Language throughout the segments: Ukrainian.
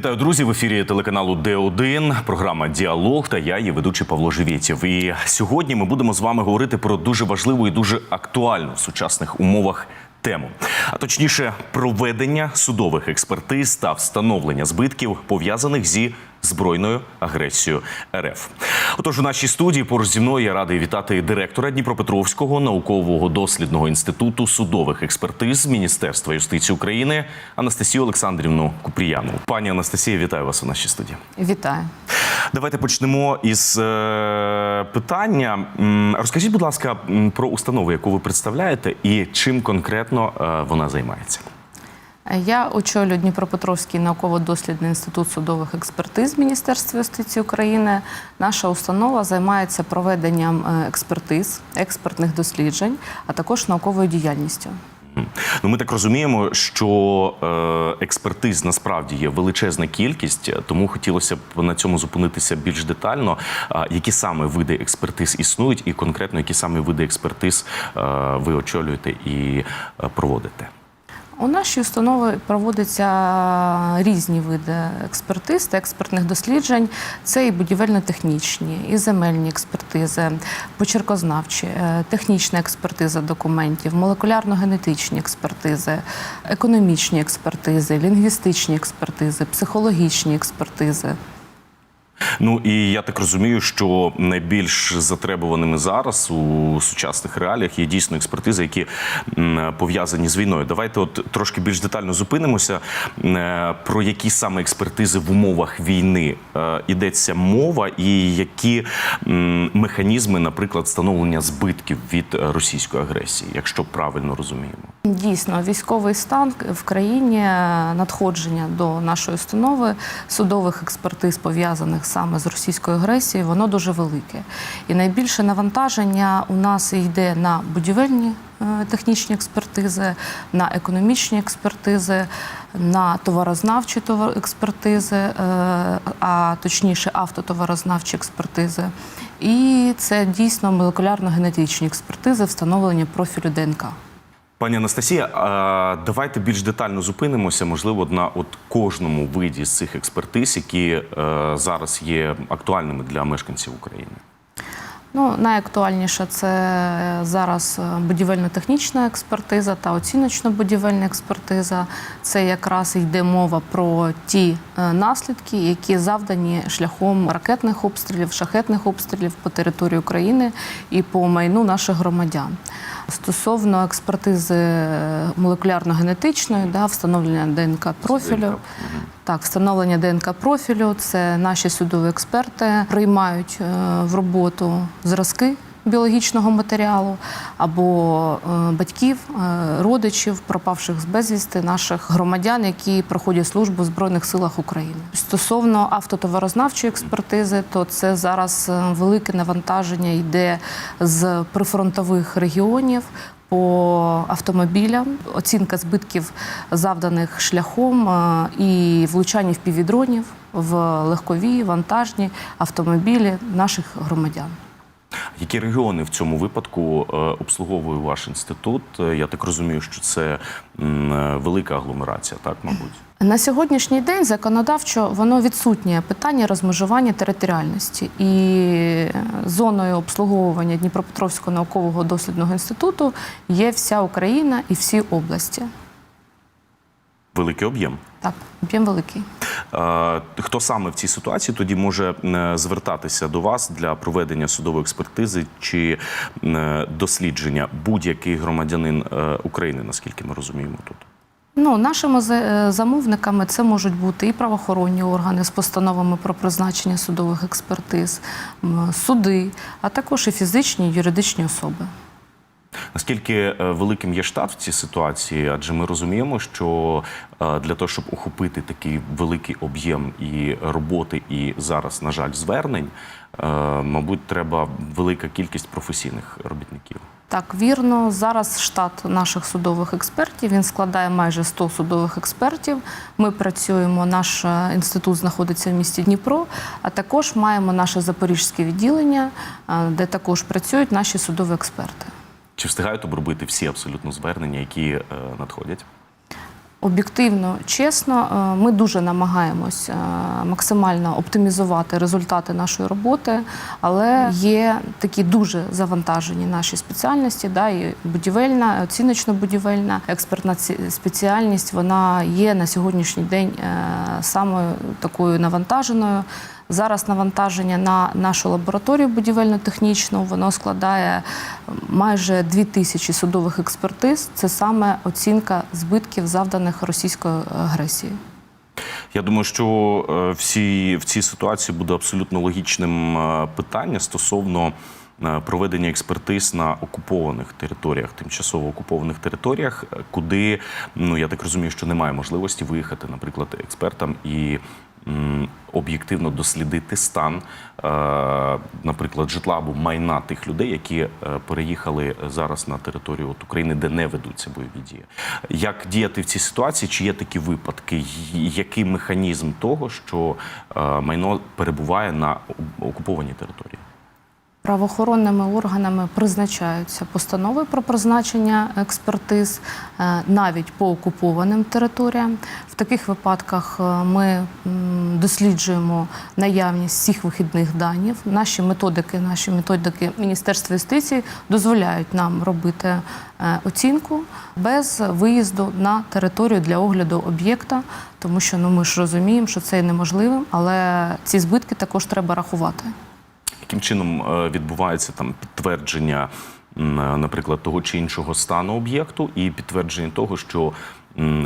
Вітаю, друзі! В ефірі телеканалу Д1, програма Діалог та я, її ведучий Павло Живєтєв. І сьогодні ми будемо з вами говорити про дуже важливу і дуже актуальну в сучасних умовах тему, а точніше, проведення судових експертиз та встановлення збитків пов'язаних зі збройною агресією РФ. Отож, у нашій студії поруч зі мною я радий вітати директора Дніпропетровського наукового дослідного інституту судових експертиз Міністерства юстиції України Анастасію Олександрівну Купріянову. Пані Анастасія, вітаю вас у нашій студії. Вітаю. Давайте почнемо із е, питання. Розкажіть, будь ласка, про установу, яку ви представляєте, і чим конкретно е, вона займається. Я очолюю Дніпропетровський науково-дослідний інститут судових експертиз Міністерства юстиції України. Наша установа займається проведенням е, експертиз, експертних досліджень, а також науковою діяльністю. Ну, ми так розуміємо, що е, експертиз насправді є величезна кількість, тому хотілося б на цьому зупинитися більш детально. Які саме види експертиз існують, і конкретно які саме види експертиз е, ви очолюєте і е, проводите? У нашій установі проводяться різні види експертиз та експертних досліджень. Це і будівельно-технічні, і земельні експертизи, почеркознавчі, е, технічна експертиза документів, молекулярно-генетичні експертизи, економічні експертизи, лінгвістичні експертизи, психологічні експертизи. Ну і я так розумію, що найбільш затребуваними зараз у сучасних реаліях є дійсно експертизи, які пов'язані з війною. Давайте от трошки більш детально зупинимося. Е, Про які саме експертизи в умовах війни е, йдеться мова, і які механізми, наприклад, встановлення збитків від російської агресії, якщо правильно розуміємо. Дійсно, військовий стан в країні, е, надходження до нашої установи судових експертиз, пов'язаних саме з російською агресією, воно дуже велике. І найбільше навантаження у нас йде на будівельні е, технічні експертизи, на економічні експертизи, на товарознавчі товар- експертизи, е, а точніше автотоварознавчі експертизи. І це дійсно молекулярно-генетичні експертизи, встановлення профілю ДНК. Пані Анастасія, давайте більш детально зупинимося, можливо, на от кожному виді з цих експертиз, які е, зараз є актуальними для мешканців України. Ну, найактуальніше це зараз е, будівельно-технічна експертиза та оціночно-будівельна експертиза. Це якраз йде мова про ті е, наслідки, які завдані шляхом ракетних обстрілів, шахетних обстрілів по території України і по майну наших громадян. Стосовно експертизи е, молекулярно-генетичної, да, встановлення ДНК профілю. Так, встановлення ДНК профілю це наші судові експерти приймають е, в роботу зразки біологічного матеріалу або е, батьків, е, родичів, пропавших з безвісти наших громадян, які проходять службу в Збройних силах України. Стосовно автотоварознавчої експертизи, то це зараз е, велике навантаження йде з прифронтових регіонів по автомобілям, оцінка збитків завданих шляхом і влучання впівдронів в легкові, вантажні автомобілі наших громадян. Які регіони в цьому випадку е, обслуговує ваш інститут? Е, Я так розумію, що це е, велика агломерація, так мабуть. На сьогоднішній день законодавчо воно відсутнє питання розмежування територіальності і зоною обслуговування Дніпропетровського наукового дослідного інституту є вся Україна і всі області. Великий об'єм. Так, об'єм великий. Хто саме в цій ситуації тоді може е, звертатися до вас для проведення судової експертизи чи е, дослідження будь-який громадянин е, України, наскільки ми розуміємо тут? Ну, нашими замовниками це можуть бути і правоохоронні органи з постановами про призначення судових експертиз, суди, а також і фізичні і юридичні особи. Наскільки е, великим є штат в цій ситуації? Адже ми розуміємо, що е, для того, щоб охопити такий великий об'єм і роботи, і зараз, на жаль, звернень, е, мабуть, треба велика кількість професійних робітників. Так, вірно. Зараз штат наших судових експертів він складає майже 100 судових експертів. Ми працюємо. Наш інститут знаходиться в місті Дніпро, а також маємо наше запорізьке відділення, де також працюють наші судові експерти. Чи встигають обробити всі абсолютно звернення, які е, надходять? Об'єктивно, чесно, е, ми дуже намагаємось е, максимально оптимізувати результати нашої роботи, але є такі дуже завантажені наші спеціальності, да, і будівельна, оціночно-будівельна, експертна спеціальність. Вона є на сьогоднішній день самою такою навантаженою. Зараз навантаження на нашу лабораторію будівельно-технічну воно складає майже дві тисячі судових експертиз. Це саме оцінка збитків, завданих російською агресією. Я думаю, що е, всі в цій ситуації буде абсолютно логічним е, питання стосовно е, проведення експертиз на окупованих територіях, тимчасово окупованих територіях, куди ну я так розумію, що немає можливості виїхати, наприклад, експертам і. Об'єктивно дослідити стан, е, наприклад, житла або майна тих людей, які е, переїхали зараз на територію от України, де не ведуться бойові дії. Як діяти в цій ситуації? Чи є такі випадки? Який механізм того, що е, майно перебуває на окупованій території? Правоохоронними органами призначаються постанови про призначення експертиз е, навіть по окупованим територіям. В таких випадках е, ми досліджуємо наявність всіх вихідних даних. Наші методики, наші методики Міністерства юстиції дозволяють нам робити е, оцінку без виїзду на територію для огляду об'єкта, тому що ну ми ж розуміємо, що це є неможливим, але ці збитки також треба рахувати. Яким чином е, відбувається там підтвердження, е, наприклад, того чи іншого стану об'єкту, і підтвердження того, що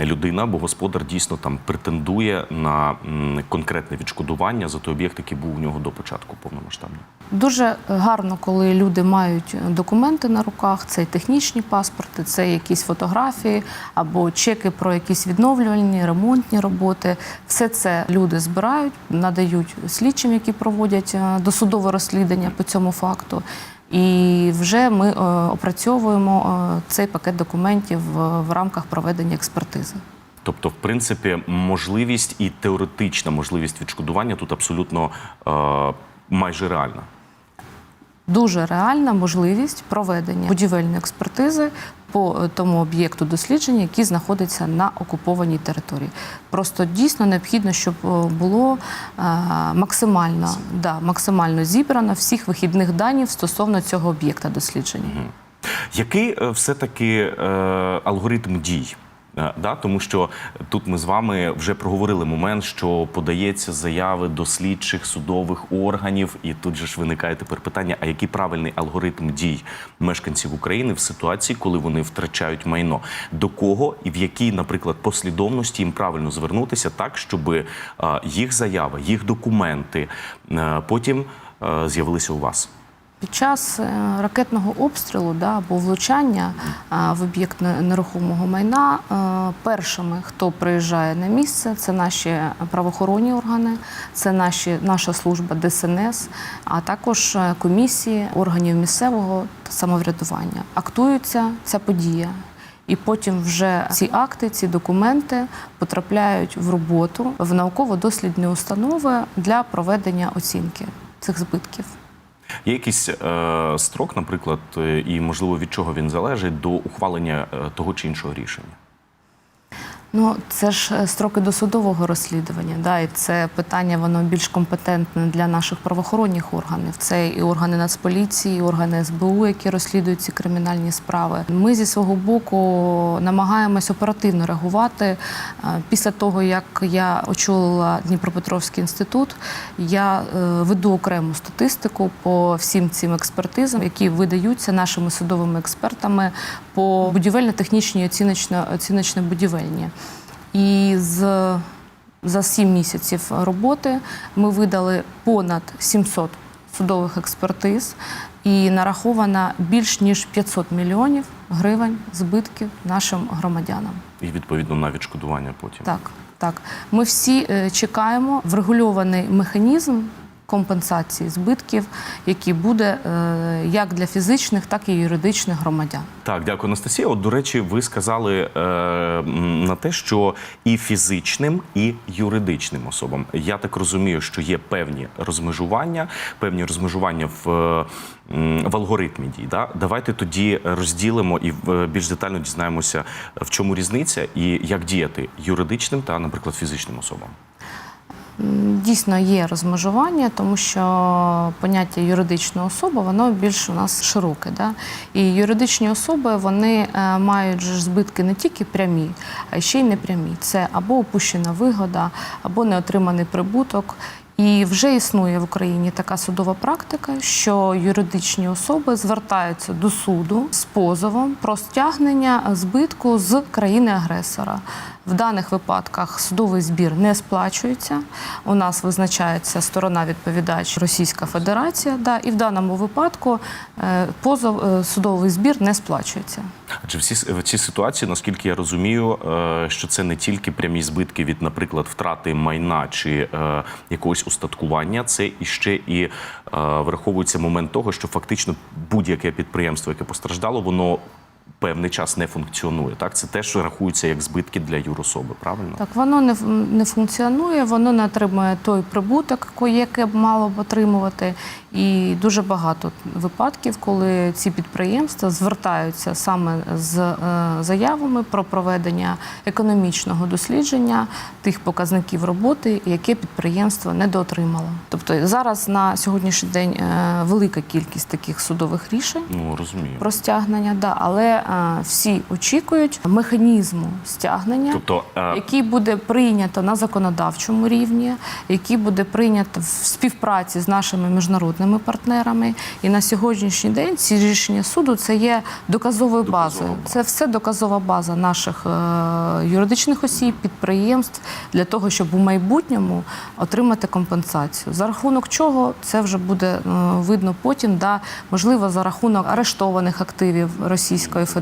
людина або господар дійсно там претендує на конкретне відшкодування за той об'єкт, який був у нього до початку повномасштабного? Дуже гарно, коли люди мають документи на руках, це технічні паспорти, це якісь фотографії або чеки про якісь відновлювальні, ремонтні роботи. Все це люди збирають, надають слідчим, які проводять е, досудове розслідування по цьому факту. І вже ми е, опрацьовуємо е, цей пакет документів в, в рамках проведення експертизи. Тобто, в принципі, можливість і теоретична можливість відшкодування тут абсолютно е, майже реальна. дуже реальна можливість проведення будівельної експертизи по тому об'єкту дослідження, який знаходиться на окупованій території. Просто дійсно необхідно, щоб е, було е, максимально, да, максимально зібрано всіх вихідних даних стосовно цього об'єкта дослідження. Який е, все-таки е, алгоритм дій? Е, Да, тому що тут ми з вами вже проговорили момент, що подається заяви до слідчих судових органів, і тут же ж виникає тепер питання: а який правильний алгоритм дій мешканців України в ситуації, коли вони втрачають майно? До кого і в якій, наприклад, послідовності їм правильно звернутися так, щоб е, їх заява, їх документи е, потім з'явилися у вас? Під час е, ракетного обстрілу да, або влучання в об'єкт нерухомого майна е, першими, хто приїжджає на місце, це наші правоохоронні органи, це наші, наша служба ДСНС, а також е, комісії органів місцевого самоврядування. Актується ця подія. І потім вже ці акти, ці документи потрапляють в роботу в науково-дослідні установи для проведення оцінки цих збитків. Є якийсь е, строк, наприклад, е, і можливо від чого він залежить до ухвалення е, того чи іншого рішення? Ну, це ж е, строки досудового розслідування. Да, і це питання воно більш компетентне для наших правоохоронних органів. Це і органи Нацполіції, і органи СБУ, які розслідують ці кримінальні справи. Ми зі свого боку намагаємось оперативно реагувати. Е, Після того, як я очолила Дніпропетровський інститут, я е, веду окрему статистику по всім цим експертизам, які видаються нашими судовими експертами по будівельно-технічній оціночно оціночно-будівельні. І з за 7 місяців роботи ми видали понад 700 судових експертиз і нараховано більш ніж 500 мільйонів гривень збитків нашим громадянам. І відповідно на відшкодування потім. Так, так. Ми всі е, чекаємо врегульований механізм, компенсації збитків, які буде е, як для фізичних, так і юридичних громадян. Так, дякую, Анастасія. От, до речі, ви сказали е, на те, що і фізичним, і юридичним особам. Я так розумію, що є певні розмежування, певні розмежування в, е, в алгоритмі дій. Да? Давайте тоді розділимо і е, більш детально дізнаємося, в чому різниця і як діяти юридичним та, наприклад, фізичним особам. Дійсно є розмежування, тому що поняття юридична особа воно більш у нас широке. Да? І юридичні особи вони е, мають ж збитки не тільки прямі, а ще й непрямі. Це або опущена вигода, або неотриманий прибуток. І вже існує в Україні така судова практика, що юридичні особи звертаються до суду з позовом про стягнення збитку з країни-агресора. В даних випадках судовий збір не сплачується. У нас визначається сторона відповідач Російська Федерація. Да, і в даному випадку е, позов е, судовий збір не сплачується. Адже всі в цій ситуації, наскільки я розумію, е, що це не тільки прямі збитки від, наприклад, втрати майна чи е, якогось устаткування, це і ще і враховується момент того, що фактично будь-яке підприємство, яке постраждало, воно певний час не функціонує. Так, це теж рахується як збитки для юрособи, правильно? Так, воно не, не функціонує, воно не отримує той прибуток, яке б мало б отримувати. І дуже багато випадків, коли ці підприємства звертаються саме з е, заявами про проведення економічного дослідження тих показників роботи, яке підприємство недоотримало. Тобто зараз на сьогоднішній день е, велика кількість таких судових рішень Ну розумію. про стягнення, да, але е, всі очікують механізму стягнення Тобто, е, який буде прийнято на законодавчому рівні, який буде прийнято в співпраці з нашими міжнародними партнерами. І на сьогоднішній день ці рішення суду це є доказовою базою. база. Це все доказова база наших е, юридичних осіб, підприємств для того, щоб у майбутньому отримати компенсацію. За рахунок чого це вже буде е, видно потім, да, можливо, за рахунок арештованих активів Російської Федерації.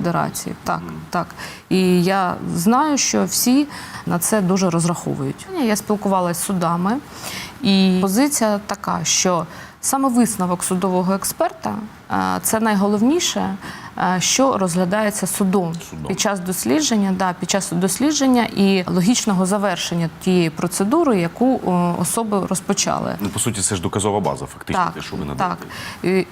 Так, так. І я знаю, що всі на це дуже розраховують. Я спілкувалася з судами, і позиція така, що саме висновок судового експерта е, це найголовніше, що розглядається судом, Судом. під час дослідження, да, під час дослідження і логічного завершення тієї процедури, яку особи розпочали. ну по суті, це ж доказова база, фактично, те, що ви надаєте. Так. І,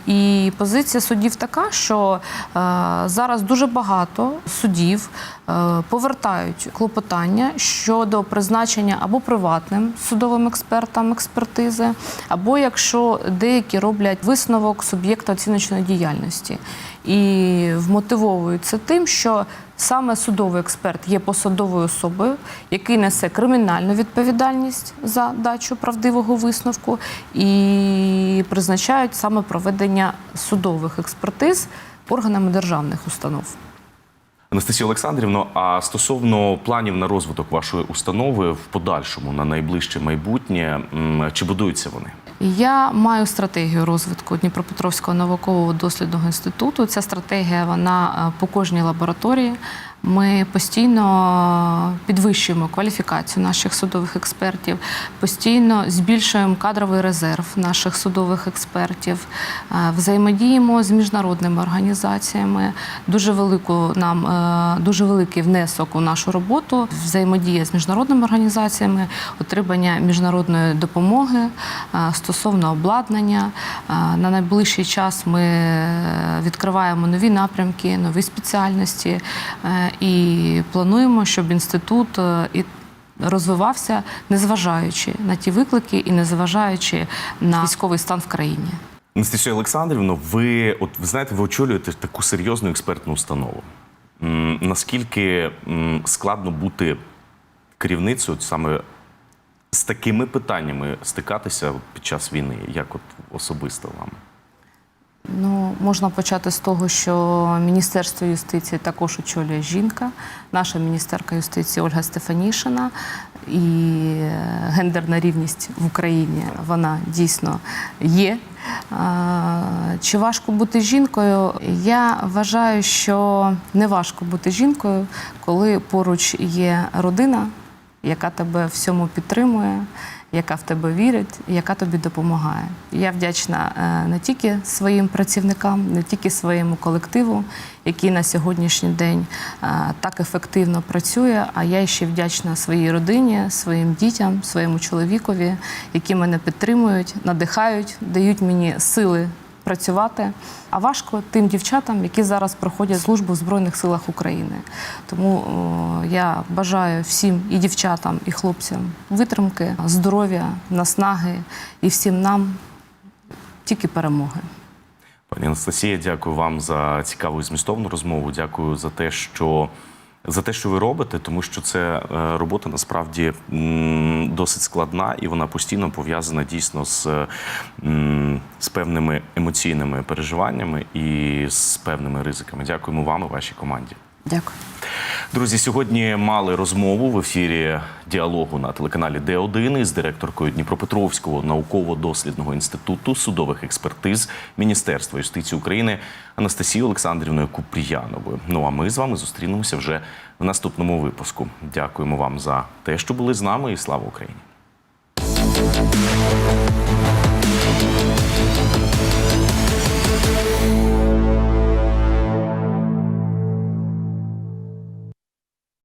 і позиція судів така, що е, зараз дуже багато судів е, повертають клопотання щодо призначення або приватним судовим експертам експертизи, або якщо деякі роблять висновок суб'єкта оціночної діяльності. І вмотивовують це тим, що саме судовий експерт є посадовою особою, який несе кримінальну відповідальність за дачу правдивого висновку, і призначають саме проведення судових експертиз органами державних установ. Анастасія Олександрівно, а стосовно планів на розвиток вашої установи в подальшому на найближче майбутнє, чи будуються вони? Я маю стратегію розвитку Дніпропетровського наукового дослідного інституту. Ця стратегія вона е, по кожній лабораторії. Ми постійно підвищуємо кваліфікацію наших судових експертів, постійно збільшуємо кадровий резерв наших судових експертів, е, взаємодіємо з міжнародними організаціями. Дуже велику нам е, дуже великий внесок у нашу роботу. Взаємодія з міжнародними організаціями, отримання міжнародної допомоги е, стосовно обладнання. На найближчий час ми відкриваємо нові напрямки, нові спеціальності і плануємо, щоб інститут е, і розвивався, незважаючи на ті виклики і незважаючи на військовий стан в країні. Анастасія Олександрівно, ви от ви знаєте, ви очолюєте таку серйозну експертну установу. Наскільки складно бути керівницею саме з такими питаннями стикатися під час війни, як от особисто вам? Ну, можна почати з того, що Міністерство юстиції також очолює жінка, наша міністерка юстиції Ольга Стефанішина. І е, гендерна рівність в Україні вона дійсно є. Чи важко бути жінкою? Я вважаю, що не важко бути жінкою, коли поруч є родина, яка тебе всьому підтримує, яка в тебе вірить, яка тобі допомагає. Я вдячна е, не тільки своїм працівникам, не тільки своєму колективу, який на сьогоднішній день е, так ефективно працює. А я ще вдячна своїй родині, своїм дітям, своєму чоловікові, які мене підтримують, надихають, дають мені сили працювати. А важко тим дівчатам, які зараз проходять службу в Збройних силах України. Тому о, я бажаю всім і дівчатам, і хлопцям витримки, здоров'я, наснаги і всім нам тільки перемоги. Пані Анастасія, дякую вам за цікаву і змістовну розмову. Дякую за те, що за те, що ви робите, тому що це е, робота насправді досить складна і вона постійно пов'язана дійсно з, з певними емоційними переживаннями і з певними ризиками. Дякуємо вам і вашій команді. Дякую. Друзі, сьогодні мали розмову в ефірі діалогу на телеканалі Д1 із директоркою Дніпропетровського науково-дослідного інституту судових експертиз Міністерства юстиції України Анастасією Олександрівною Купріяновою. Ну а ми з вами зустрінемося вже в наступному випуску. Дякуємо вам за те, що були з нами, і слава Україні!